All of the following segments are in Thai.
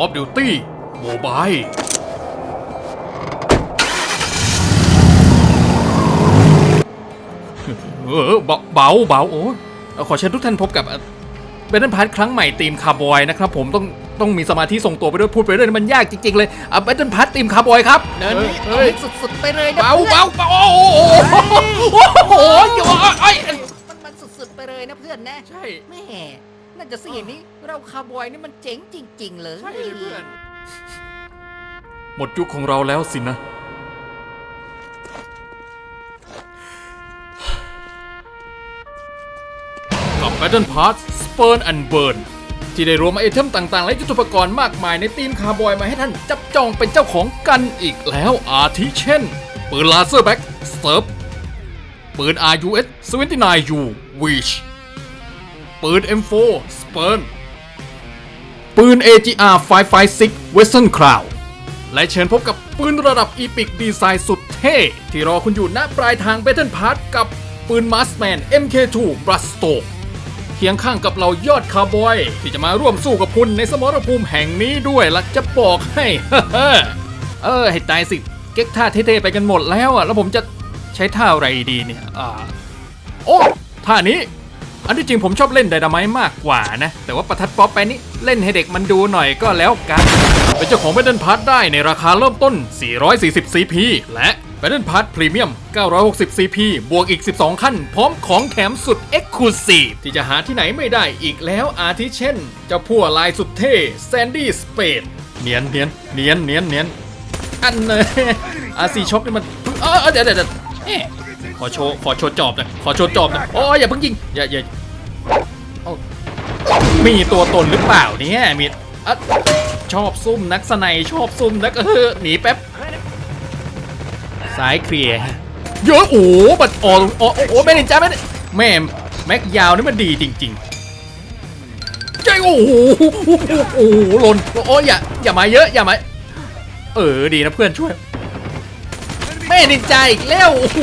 of Duty Mobile เออเบาเบาเบาโอ้เอ่อขอเชิญทุกท่านพบกับเบนนพาร์ทครั้งใหม่ทีมคาร์บอยนะครับผมต้องต้องมีสมาธิส่งตัวไปด้วยพูดไปด้วยมันยากจริงๆเลยอะเบนนพาร์ททีมคาร์บอยครับเดินนี้เอาเฮ้ยให้สุดๆไปเลยนะเบาเพื่อนเบาเบาโอ้โหโอ้โหอย่าว่าไอ้ยมันมันสุดๆไปเลยนะเพื่อนนะใช่แม่ น่าจะสิอย่างนี้เราคาร์บอยนี่มันเจ๋งจริง ๆ เลยใช่เลยเพื่อน หมดยุคของเราแล้วสินะ กับ Battle Pass Spurn and Burn ที่ได้รวมไอเทมต่างๆ และยุทโธปกรณ์มากมายในทีมคาร์บอยมาให้ท่านจับจองเป็นเจ้าของกันอีกแล้วอาทิเช่น ปืนลาเซอร์แบ็กเซิร์ฟปืน RUS 79U Wish ปืน M4 Spurn ปืน AGR 556 Western Crown และเชิญพบกับปืนระดับอีพิกดีไซน์สุดเท่ ที่รอคุณอยู่ณปลายทาง Battle Pass กับปืน Marsman MK2 b r u s t o เคียงข้างกับเรายอดคาร์บอย ที่จะมาร่วมสู้กับคุณในสมรภูมิแห่งนี้ด้วยล่ะจะบอกให้ เออ ให้ตายสิ เก๊กท่าเท่ๆไปกันหมดแล้วอะ แล้วผมจะใช้ท่าอะไรดีเนี่ย อ่า โอ้ ท่านี้ อันที่จริงผมชอบเล่นไดนาไมต์มากกว่านะ แต่ว่าประทัดป๊อปไปนี้เล่นให้เด็กมันดูหน่อยก็แล้วกัน เป็นเจ้าของ Battle Pass ได้ในราคาเริ่มต้น 440 CP และ Battle Pass Premium 960 CP บวกอีก 12 ขั้น พร้อมของแถมสุด Exclusive ที่จะหาที่ไหนไม่ได้อีกแล้วอาทิเช่น เจ้าพั่วลายสุดเท่ Sandy Spade เนียนเนียนเนียนเนียนเนียนอันเนยอาซีช็อคนี่มันเออเดี๋ยวเดี๋ยวเดี๋ยว อ๊ะขอโชว์ขอโชว์จอบหน่อยขอโชว์จอบหน่อยโอ้ยอย่าเพิ่งยิงอย่าอย่ามีตัวตนหรือเปล่าเนี่ยมีอะชอบซุ่มนักสนัยชอบซุ่มนักเออหนีแป๊บซ้ายเคลียร์เยอะโอ้โหบัดอ๋อโอ๋อโอ้โหไม่ได้จ้าไม่แม่แม็กยาวนี่มันดีจริงๆใจโอ้โหโอ้โหโอ้โหล่นโอ้ยอย่าอย่ามาเยอะอย่ามาเออดีนะเพื่อนช่วย ม่นินจาอีกแล้วโอ้โห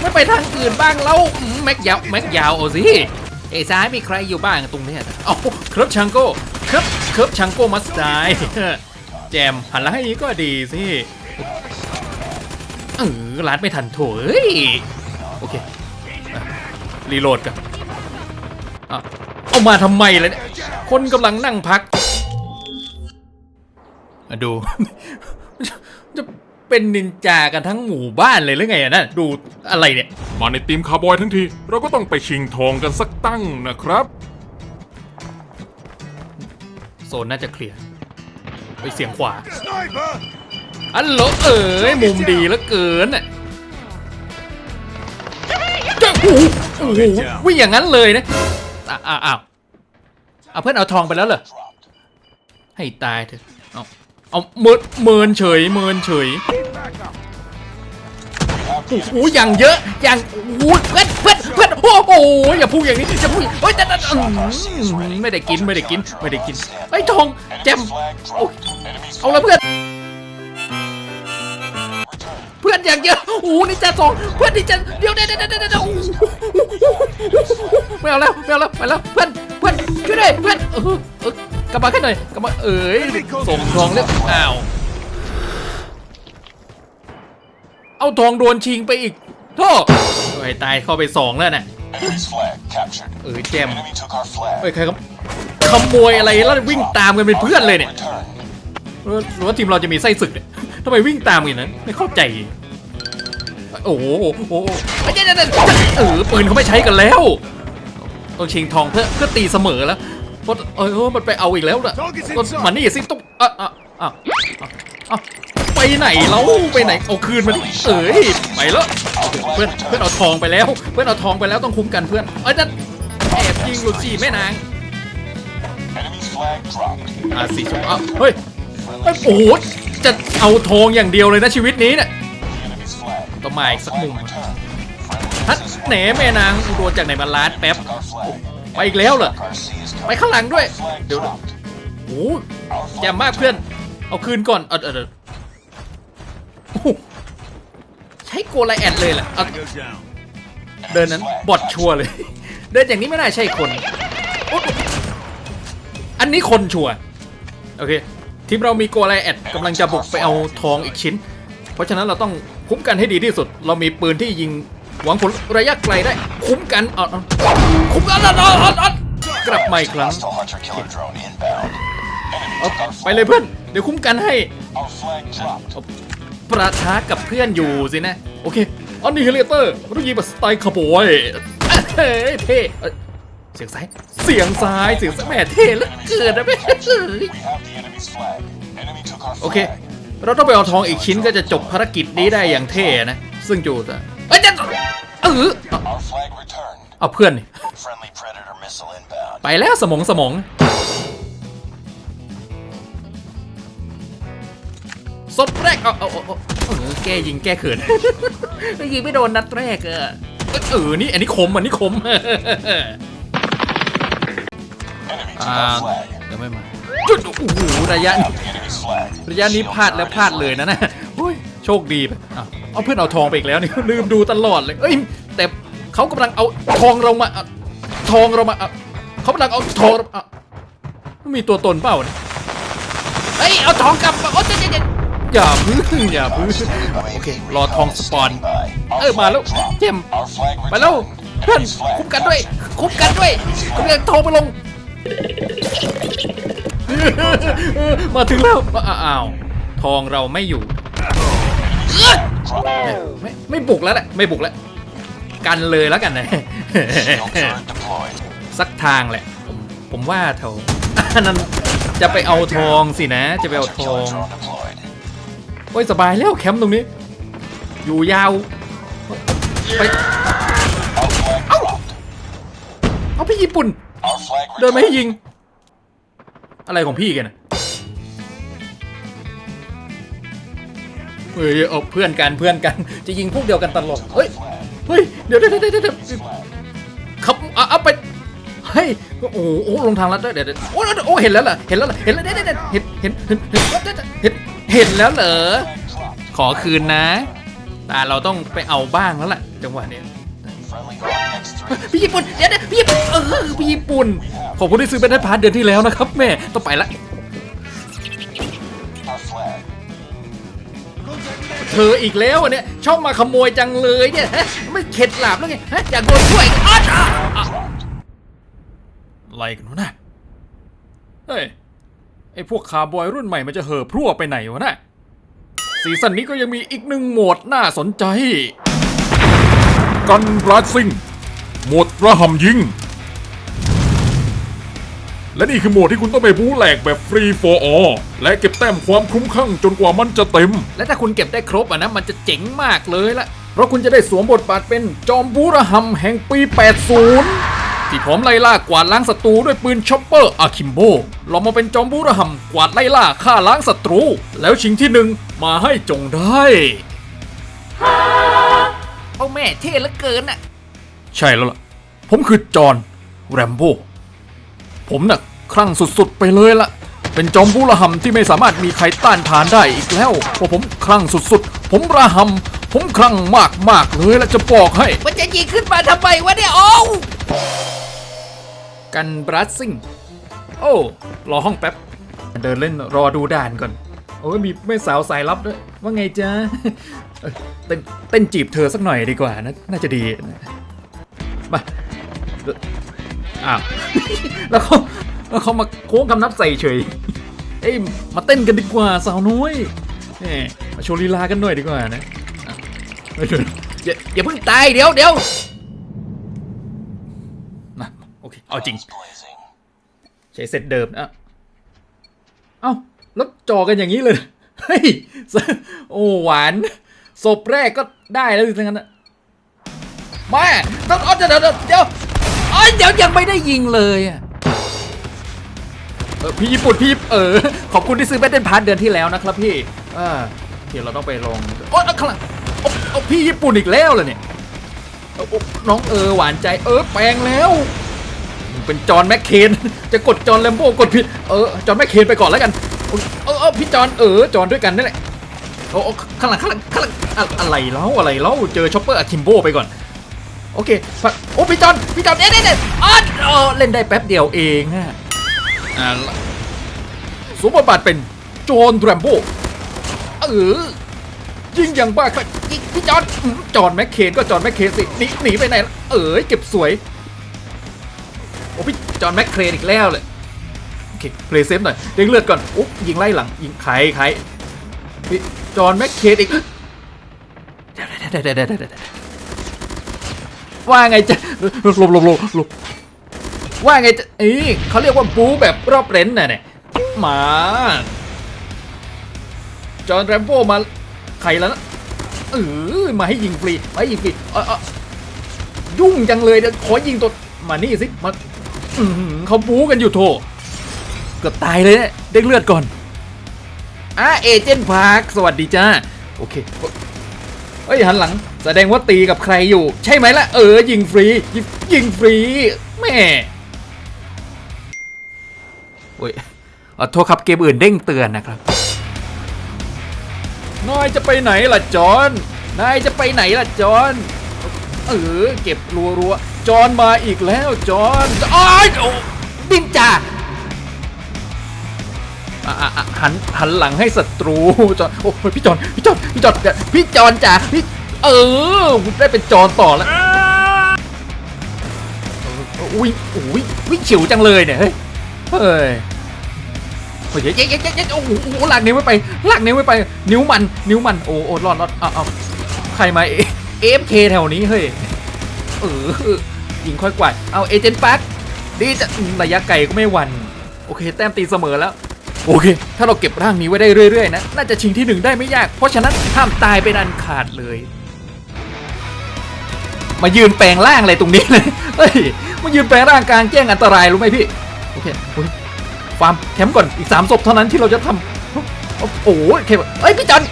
ไม่ไปทางอื่นบ้างแล้วแม็กยาวแม็กยาวเอาสิเอซ้ายมีใครอยู่บ้างตรงนี้เอาครับชังโก้ครับครับชังโก้มัสไดแจมหันหลังให้ก็ดีสิเออร้านไม่ทันโถเอ้ยโอเครีโหลดกันเอามาทำไมเลยคนกำลังนั่งพัก ดู เป็นนินจากันทั้งหมู่บ้านเลยหรือไงอะนั่นดูอะไรเนี่ย มาในทีมคาร์บอยทั้งที เราก็ต้องไปชิงทองกันสักตั้งนะครับ โซนน่าจะเคลียร์ไปเสียงขวาอันโหลเอ๋ยมุมดีเหลือเกินอะเจ้าโอ้โหโอ้โหวิ่งอย่างนั้นเลยนะอะอะอ้าวเอาเพื่อนเอาทองไปแล้วเหรอให้ตายเถอะ เอาเอเมินเมินเฉยเมินเฉยโอ้โหอย่างเยอะอย่างโอ้โหเพื่อนเพื่อนเพื่อนโอ้โหอย่าพูดอย่างนี้อย่าพูดเฮ้ยแต่แต่ไม่ได้กินไม่ได้กินไม่ได้กินไอ้ทองแจมโอเอาละเพื่อน เพื่อนอย่างเยอะโอ้โหนี่จะสองเพื่อนนี่จะเดี๋ยวเดี๋ยวเดี๋ยวเดี๋ยวเดี๋ยวโอ้โหไม่เอาแล้วไม่เอาแล้วไปแล้วเพื่อนเพื่อนช่วยด้วยเพื่อน กลับมาแค่หน่อยกลับมาเอ้ยส่งทองเรียอ้าวเอาทองโดนชิงไปอีกโทษโอ้ยตายเข้าไปสองแล้วน่ะเออแจมเอ้ยใครครับขโมยอะไรแล้ววิ่งตามกันเป็นเพื่อนเลยเนี่ยหรือว่าทีมเราจะมีไส้ศึกเนี่ยทำไมวิ่งตามกันนั้นไม่เข้าใจ โอ้โหโอ้โหเอ้ยเดี๋ยวเดี๋ยวเดี๋ยวเออปืนเขาไม่ใช้กันแล้ว ต้องชิงทองเพื่อเพื่อตีเสมอแล้ว เพราะเออมันไปเอาอีกแล้วน่ะก็มันนี่สิต้องอะอะอะอะอะไปไหนแล้วไปไหนเอาคืนมาดิเอ้ยไปแล้วเพื่อนเพื่อนเอาทองไปแล้ว เพื่อนเอาทองไปแล้วต้องคุ้มกันเพื่อนเอ้ยนั่นแอบยิงลูกจีแม่นาง Enemy's flag dropped. อะสีชมอะเฮ้ยเฮ้ยโอ้โหจะเอาทองอย่างเดียวเลยนะชีวิตนี้เนี่ย Enemy's flag. ต้องมาอีกสักมุม Flag returned. Friendly ฮัทแหนแม่นางกูโดนจากไหนมาล้านแป๊บ took our flag. ไปอีกแล้วเหรอ Our sea is ไปข้างหลังด้วย เดี๋ยวโอ้แจ่มมากเพื่อน เอาคืนก่อน เออเออเออโอ้โหใช้โกลาแอดเลยแหละเดินนั้นบอดชัวเลย เดินอย่างนี้ไม่น่าใช่คน อันนี้คนชัวโอเค ทีมเรามีโกไลแอดกำลังจะบุกไปเอาทองอีกชิ้น เพราะฉะนั้นเราต้องคุ้มกันให้ดีที่สุด เรามีปืนที่ยิงหวังผลระยะไกลได้ คุ้มกันอาเอคุ้มกันอาเอาเออ กลับมาอีกครั้ง Hostile hunter killer drone inbound. Enemy เอา took our ไปเลยเพื่อน เดี๋ยวคุ้มกันให้ Our flag dropped. เอาประทะกับเพื่อนอยู่สินะ โอเคอันนี้เฮลิเตอร์รุ่นยิงแบบสไตล์คาร์บอยเฮ้ยเท่เอ้ยเสียงซ้าย เสียงซ้าย เสียงซ้ายแหม่เท่เหลือเกินนะแม่เฮ้ย We have the enemy's flag. Enemy took our โอเค flag. เราต้องไปเอาทองอีกชิ้นก็จะจบภารกิจนี้ได้อย่างเท่นะ ซึ่งจูจะเอ้ยจะเออเอา Our flag returned. เอาเพื่อนนี่ Friendly predator missile inbound. ไปแล้วสมองสมองศพแรกเอาเอาเอาเอาเออแกยิงแกเขินยิงไม่โดนนัดแรกเออเออนี่อันนี้คมอันนี้คม Enemy took อ่า our flag. ยังไม่มาจุดโอ้โหระยะ Have the enemy's flag. ระยะนี้พลาดแล้วพลาดเลยนะนะโอ้ยโชคดีไปอ้าวเอาเพื่อนเอาทองไปอีกแล้วนี่ลืมดูตลอดเลยเอ้ยแต่เขากำลังเอาทองเรามาเอา ทองเรามาเอาเขากำลังเอาทองเราเอามีตัวตนเปล่าเนี่ยเฮ้ยเอาทองกลับมาโอ้ยเจ๊เจ๊อย่าพึ่งอย่าพึ่งโอเครอทองสปอนเออมาแล้วเจม Our flag ไปแล้ว returned. เพื่อน Enemy's flag คุ้มกันด้วย คุ้มกันด้วยกำลังโทรไปลง มาถึงแล้วอ้าอ้าวทองเราไม่อยู่ Drop. ไม่ไม่บุกแล้วแหละไม่บุกแล้ว กันเลยแล้วกันนะ Shield turret deployed. สักทางแหละ ผมผมว่าเถอะอันนั้นจะไปเอาทองสินะ จะไปเอา Hunter ทอง killer drone deployed. โอ้ยสบายแล้วแคมป์ตรงนี้ อยู่ยาว ไป Our flag dropped. เอาพี่ญี่ปุ่น Our flag เดินมาให้ยิง returned. อะไรของพี่กันนะเฮ้ยเอาเพื่อนกันเพื่อนกัน จะยิงพวกเดียวกันตลอดเฮ้ย Flag. เฮ้ย เดี๋ยวเดี๋ยวเดี๋ยวเดี๋ยวเดี๋ยว Flag. ครับอาเอาไปเฮ้ยโอ้โหลงทางลัดด้วยเดี๋ยวโอ้โอ้เห็นแล้วเหรอเห็นแล้วเหรอเห็นแล้วเดี๋ยวเดี๋ยวเดี๋ยวเห็นเห็นเห็นเห็นเห็นเห็นแล้วเหรอขอคืนนะแต่เราต้องไปเอาบ้างแล้วล่ะจังหวะนี้พี่ญี่ปุ่นเดี๋ยวเดี๋ยวพี่ญี่ปุ่นเออพี่ญี่ปุ่นขอบคุณที่ซื้อเป็นได้พาร์ทเดือนที่แล้วนะครับแม่ต้องไปละ เธออีกแล้วอันเนี่ยชอบมาขโมยจังเลยเนี่ยฮะไม่เข็ดหลาบแล้วไงฮะอยากโดนช่วยอ้าอะอะอะไรกันวะนะเฮ้ยไอพวกคาร์บอยรุ่นใหม่มันจะเห่อพรั่วไปไหนวะนะซีซั่นนี้ก็ยังมีอีกหนึ่งโหมดน่าสนใจ กันบลัดซิงโหมดระหำยิง และนี่คือโหมดที่คุณต้องไปบู๊แหลกแบบฟรี for all และเก็บแต้มความคุ้มข้างจนกว่ามันจะเต็ม และถ้าคุณเก็บได้ครบอะนะมันจะเจ๋งมากเลยละเพราะคุณจะได้สวมบทบาทเป็นจอมบูระหำแห่งปี 80 ที่พร้อมไล่ล่ากวาดล้างศัตรูด้วยปืนช็อปเปอร์อาคิมโบลองมาเป็นจอมบูระหำกวาดไล่ล่าฆ่าล้างศัตรู แล้วชิงที่หนึ่งมาให้จงได้เอาแม่เท่เหลือเกินอะ ใช่แล้วล่ะ ผมคือจอห์นแรมโบ้ ผมน่ะคลั่งสุดๆไปเลยล่ะเป็นจอมบูระหำที่ไม่สามารถมีใครต้านทานได้อีกแล้วเพราะผมคลั่งสุดๆ ผมระหำผมคลั่งมากๆเลยละจะบอกให้ มันจะยิงขึ้นมาทำไมวะเนี่ยโอ้วกันบรัสซิ่งโอ้รอห้องแป๊บ เดินเล่นรอดูด่านก่อน โอ้ยมีแม่สาวสายลับด้วย ว่าไงจ๊ะเอ้ยเต้นเต้นจีบเธอสักหน่อยดีกว่านะ น่าจะดีนะมาเอ้าว แล้วเขาแล้วเขามาโค้งคำนับใส่เฉย เอ้ย มาเต้นกันดีกว่าสาวน้อยแหมมาโชว์ลีลากันหน่อยดีกว่านะอะเฮ้ยเดี๋ยวอย่าอย่าเพิ่งตายเดี๋ยวเดี๋ยวนะโอเค เอาจริง ใช้เซตเดิมนะเอ้า แล้วจอกันอย่างนี้เลย เฮ้ย โอ้หวานศพแรกก็ได้แล้วสิทั้งนั้นนะมาต้องเอาเดี๋ยวเดี๋ยวเดี๋ยว อ้ยเดี๋ยวยังไม่ได้ยิงเลยอะเออพี่ญี่ปุ่นพี่เออขอบคุณที่ซื้อแบตเทิลพาร์ทเดือนที่แล้วนะครับพี่อ่าเดี๋ยวเราต้องไปลองโอ๊ยข้างหลังโอ๊ะโอ๊ะพี่ญี่ปุ่นอีกแล้วเลยเนี่ยโอ๊ะโอ๊ะน้องเออหวานใจเออแปลงแล้วเป็นจอห์นแมคเคนจะกดจอห์นแลมโบ้กดผิดเออจอห์นแมคเคนไปก่อนแล้วกันเออเออพี่จอห์นเออจอห์นด้วยกันนั่นแหละโอ้ข้างหลังข้างหลังข้างหลังอะอะไรเล่าอะไรเล่าเจอช็อปเปอร์อะคิมโบไปก่อน โอเคพะโอ้พี่จอห์นพี่จอห์นเอ๊ะเอ๊ะเอ๊ะอ๋อเออเล่นได้แป๊บเดียวเองฮะอ่าละสวมบทบาทเป็นจอห์นแรมโบ้เออยิงอย่างบ้าคลั่งยิงพี่จอห์นอืมจอห์นแมคเคนก็จอห์นแมคเคนสิหนีหนีไปไหนล่ะเออเก็บสวยโอ้พี่จอห์นแมคเคนอีกแล้วเลยโอเคเพลย์เซฟหน่อยเด้งเลือดก่อนอุ๊บยิงไล่หลังยิงไขไขพี่จอห์นแมคเคนอีกเดี๋ยวเดี๋ยวเดี๋ยวเดี๋ยวเดี๋ย ว่าไงจะหลบหลบหลบหลบว่าไงจะเอ้ยเขาเรียกว่าบูแบบรอบเรนน่ะเนี่ยมาจอห์นแรมโบ้มาใครแล้วนะเออมาให้ยิงฟรีมาให้ยิงฟรีเออเอยุ่งจังเลยเดี๋ยวขอยิงตัวมานี่สิมาเขาบู๊กันอยู่โถเกือบตายเลยเนี่ยเด้งเลือดก่อนอะเอเจนต์พาร์คสวัสดีจ้าโอเคเฮ้ยหันหลัง แสดงว่าตีกับใครอยู่ ใช่ไหมล่ะ เออ ยิงฟรียิงยิงฟรีแม่โอ้ยขอโทษครับเกมอื่นเด้งเตือนนะครับ นายจะไปไหนล่ะจอน นายจะไปไหนล่ะจอน เออ เก็บรัวรัวๆจอนมาอีกแล้วจอนอ้ายโอ้ดินจ่าอะอะอะหันหันหลังให้ศัตรูจอนโอ้ยพี่จอนพี่จอนพี่จอนเดี๋ยวพี่จอนจ่าพี่ เออได้เป็นจอนต่อแล้วอออุ้ยอุ้ยวิ่งฉิวจังเลยเนี่ยเฮ้ยเฮ้ยโอ้ยเย้เย้เย้เย้โอ้โหโอ้โหลากนิ้วไม่ไปลากนิ้วไม่ไป นิ้วมันนิ้วมันโอ้โอ้รอดรอดเอาเอาใครมาเอฟเคแถวนี้เฮ้ยเออยิงค่อยกว่าดเอาเอเจนต์ปักดีจะระยะไกลก็ไม่หวัน โอเค แต้มตีเสมอแล้ว โอเค ถ้าเราเก็บร่างนี้ไว้ได้เรื่อยๆนะ น่าจะชิงที่หนึ่งได้ไม่ยาก เพราะฉะนั้นห้ามตายเป็นอันขาดเลย มายืนแปลงร่างอะไรตรงนี้เลยเฮ้ยมายืนแปลงร่างกลางแจ้งอันตรายรู้ไหมพี่โอเคฟาร์มแคมป์ก่อนอีกสามศพเท่านั้นที่เราจะทำโอ้โหเคเอ้ยพี่จอน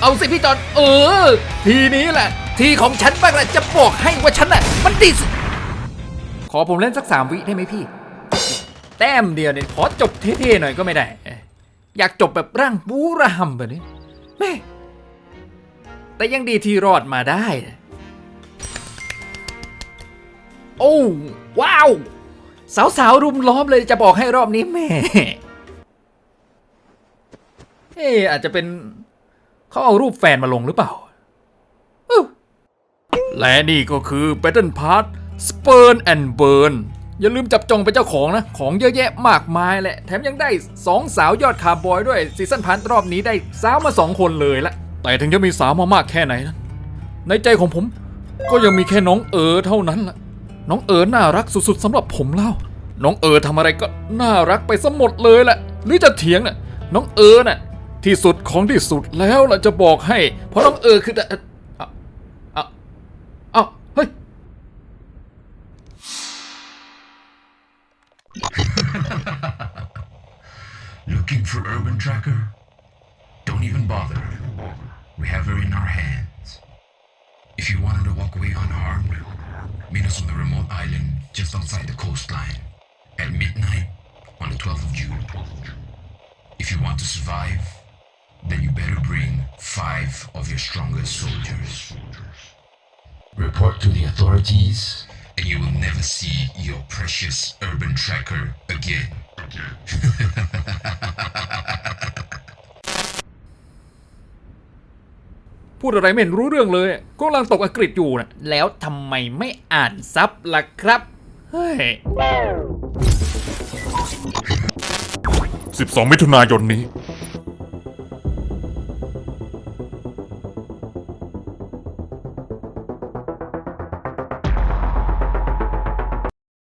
เอาสิพี่จอนเออ ทีนี้แหละ ทีของฉันบ้างแหละจะบอกให้ว่าฉันน่ะมันดีสุดขอผมเล่นสักสามวิได้ไหมพี่ แต้มเดียวเนี่ยขอจบเท่ๆหน่อยก็ไม่ได้ อยากจบแบบร่างบูระหำแบบนี้แม่แต่ยังดีที่รอดมาได้ โอ้ว้าว สาวๆ รุมล้อมเลยจะบอกให้รอบนี้แม่เอ๊อาจจะเป็นเขาเอารูปแฟนมาลงหรือเปล่า และนี่ก็คือ Battle Pass Spurn and Burn อย่าลืมจับจองเป็นเจ้าของนะ ของเยอะแยะมากมายแหละ แถมยังได้สองสาวยอดคาร์บอยด้วยซีซั่นพันรอบนี้ได้สาวมาสองคนเลยละ แต่ถึงจะมีสาวมามากแค่ไหนนะในใจของผม ก็ยังมีแค่น้องเอ๋อเท่านั้นละ น้องเอ๋อน่ารักสุดๆสำหรับผมเล่าน้องเอ๋อทำอะไรก็น่ารักไปซะหมดเลยแหละ หรือจะเถียงน่ะ น้องเอ๋อน่ะ ที่สุดของที่สุดแล้วล่ะจะบอกให้ เพราะน้องเอ๋อคือเอ่อเอ่อเอ่อเอ้าเฮ้ย Looking for Urban Tracker? Don't even bother. We have her in our hands. If you wanted to walk away unharmed, meet us on the remote island just outside the coastline at midnight on the 12th of June. If you want to survive, then you better bring five of your strongest soldiers. Report to the authorities, and you will never see your precious urban tracker again. พูดอะไรไม่เห็นรู้เรื่องเลย ก็กำลังตกอังกฤษอยู่นะแล้วทำไมไม่อ่านซับล่ะครับ เฮ้ย 12 มิถุนายนนี้